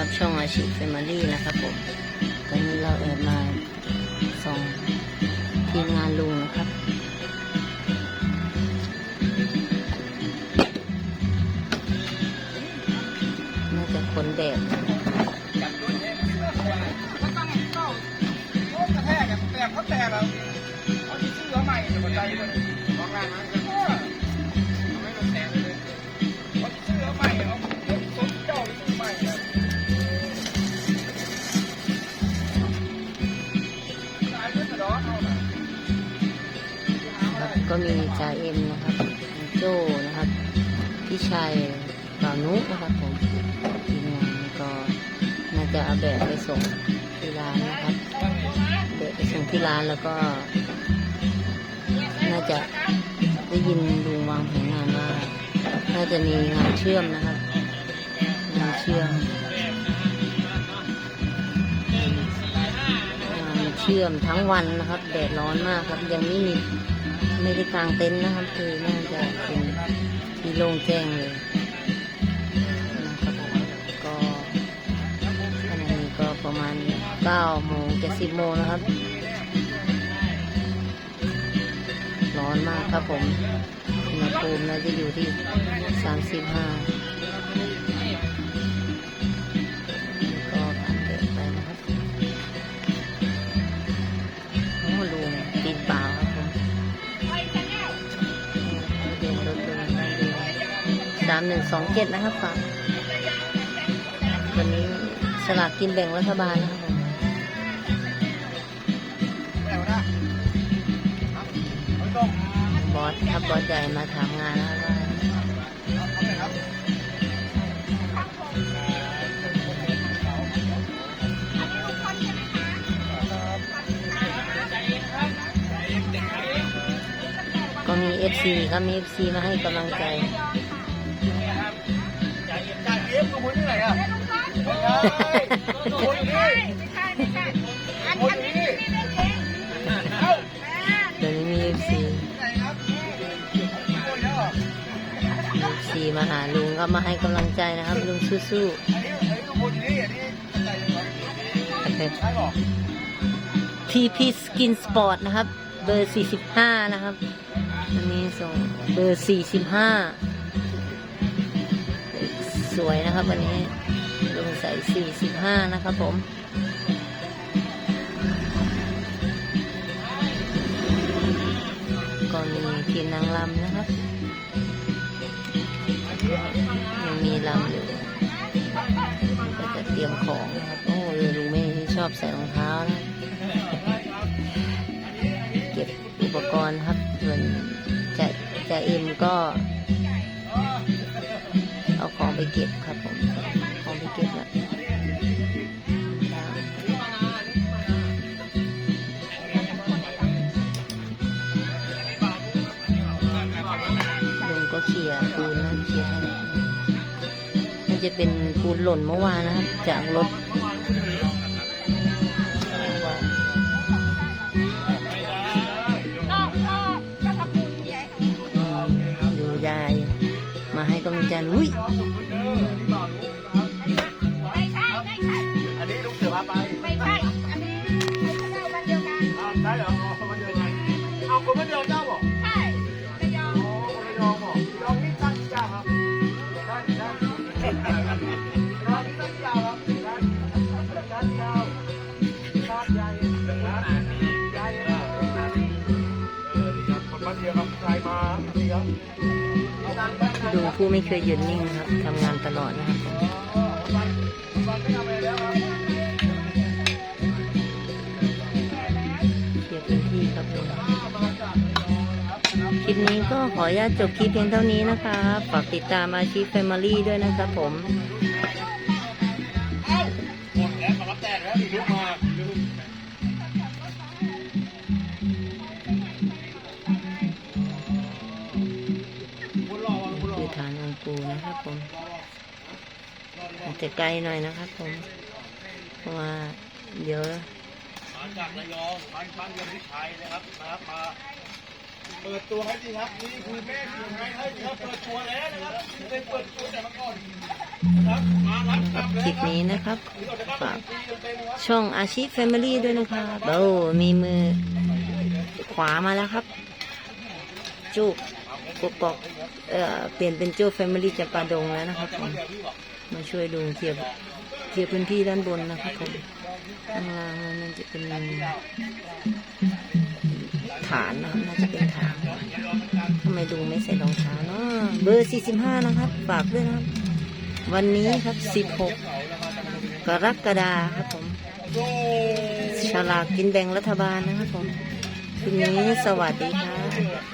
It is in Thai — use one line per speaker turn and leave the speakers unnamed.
ครับ ช่องอาชีพเฟมิลี่นะครับผมตอนนี้เราแอบมาส่องทีมงานลุงนะครับ น่าจะคนแดด
มันต้องเขาโอ้กระแทกเนี่ยแตกเขาแตกแล้วเอาที่ชื่อเขาใหม่จะเข้าใจเลยมองล่างนะ ก็มีจ่าเอ็
มนะครับโจนะครับพี่ชัยบ่านุนะครับผมทีมงานก็น่าจะเอาแบบไปส่งที่ร้านนะครับแบบไปส่งที่ร้านแล้วก็ น่าจะได้ยินลุงวางแผนงานว่าน่าจะมีงานเชื่อมนะครับงานเชื่อมงานเชื่อมทั้งวันนะครับแดดร้อนมากครับยังไม่มี ไม่ได้กางเต็นท์นะครับ คือน่าจะเป็นที่โล่งแจ้งเลยนะครับก็ขณะนี้ก็ประมาณ9โมงจะ10โมงนะครับ ร้อนมากครับผมอุณหภูมิน่าจะอยู่ที่ 35ามหนึ่งสองเจ็ดนะครับฝากวันนี้สลากกินแบ่งรัฐบาลนะครับผมบอสครับบอสใหญ่มาถามงานแล้วว่าก็มีเอฟซีครับมีเอฟซีมาให้กำลังใจ
เอ้า
เดี๋ยวนี้มีเอฟซี
ไหนครับคนแล้วเอ
ฟซีมาหาลุงก็มาให้กำลังใจนะครับ ลุงสู้ๆทีพีสกินสปอร์ตนะครับ เบอร์ 45 นะครับ อันนี้ส่งเบอร์ 45 สวยนะครับวันนี้ ลุงใส่45นะครับผมก็มีทีมนางรำนะครับยังมีรำอยู่ก็จะเตรียมของนะครับโอ้ยลุงไม่ชอบใส่รองเท้านะเก็บอุปกรณ์ครับส่วนจะจะเอ็มก็ เอาของไปเก็บครับผม ก็บแล้วลุงก็เคลียปูนนะเคลียให้มันจะเป็นปูนหล่นเมื่อวานนะครับ จากรถดูยาย มาให้กำลังใจอุ้ย
เอานเดียวเจ้าบอกโอ้คนเดียวบอกยองนี่ตั้งเจ้าครับได้ได้ยองนี่ตั้งเจ้าครับได้ตั้งเจ้าตั้งใหญ่นะใหญ่นะเออดีครับคนเดียวครับใครมาดีครับ
ดูผู้ไม่เคยหยุดนิ่งครับทำงานตลอดนะครับ นี้ก็ขออนุญาตจบคลิปเพียงเท่านี้นะครับฝากติดตามอาชีพแฟมิลี่ด้วยนะครับผม
เอ้าหมดแล้วขอรับแตกแล้วมีลูกมาคุณรอวันคุณรอ
คือฐานองค์ปูนะครับผมอาจจะไกลหน่อยนะครับผม เพราะว่าเดี๋ยว
มาจากระยองบ้านบ้านเรือนพิชัยนะครับนะครับมา เปิดตัวให้ดีครับนี่คือแม่คือไงให้ดีครับเปิดตัวแล้วนะครับไม่ได้เปิดตัวแต่เมื่อก่อน
คลิปนี้นะครับฝากช่องอาชีพแฟมิลี่ด้วยนะครับโอ้มีมือขวามาแล้วครับ จูบกกอกเอ่อเปลี่ยนเป็นจูบแฟมิลี่จะปาดงแล้วนะครับผมมาช่วยดูเคลียร์เคลียร์พื้นที่ด้านบนนะครับผมข้างล่างนั่นจะเป็น ฐานนะครับน่าจะเป็นฐานทำไมดูไม่ใส่รองเท้าเนาะเบอร์สี่สิบห้านะครับฝากด้วยนะครับ วันนี้ครับสิบหกรกฎาครับผมฉลากกินแบ่งรัฐบาลนะครับผมคืนนี้สวัสดีครับ